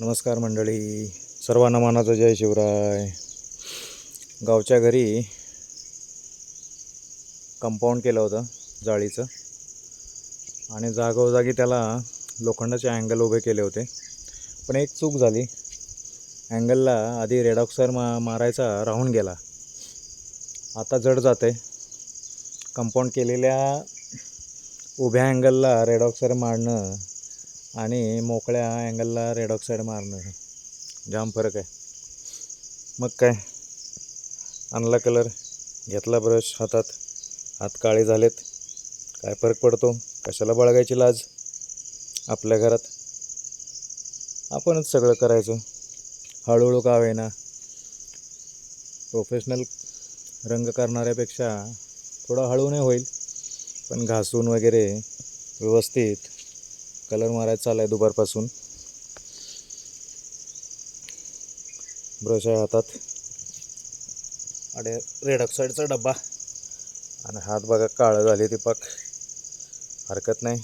नमस्कार मंडळी. सर्वांना मानाचं जय शिवराय. गावच्या घरी कंपाऊंड केलं होतं जाळीचं. आणि जागोजागी त्याला लोखंडाचे अँगल उभे केले होते. पण एक चूक झाली. अँगलला आधी रेडॉक्सर मा मारायचा राहून गेला. आता जड जाते कंपाऊंड केलेल्या उभ्या अँगलला रेडॉक्सर मारणं आणि मोकळ्या अँगलला रेड ऑक्साईड मारणं. जाम फरक आहे. मग काय? आणला कलर घेतला ब्रश हातात. हात काळे झालेत. काय फरक पडतो? कशाला बाळगायची लाज? आपल्या घरात? आपणच सगळं करायचं. हळूहळू का होईना. प्रोफेशनल रंग करणाऱ्यापेक्षा थोडा हळूने होईल. पण घासून वगैरे व्यवस्थित कलर मारायचा चालला आहे दुपारपासून. ब्रश आहे हातात. आणि रेड ऑक्साईडचा डब्बा. आणि हात बघा काळं झाले ते पाक. हरकत नाही.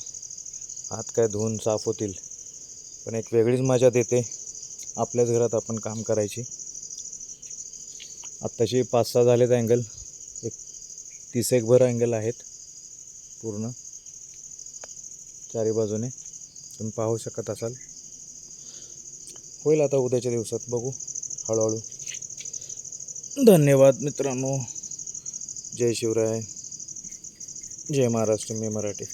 हात काय धुवून साफ होतील. पण एक वेगळीच मजा देते आपल्याच घरात आपण काम करायची. आत्ताशी पाच सहा झालेत अँगल एक तीस एक भर अँगल आहेत. पूर्ण. चारी बाजूने. तुम्ही पाहू शकत असाल. होईल आता उद्याच्या दिवसात बघू हळूहळू. धन्यवाद मित्रांनो. जय शिवराय. जय महाराष्ट्र मी मराठी.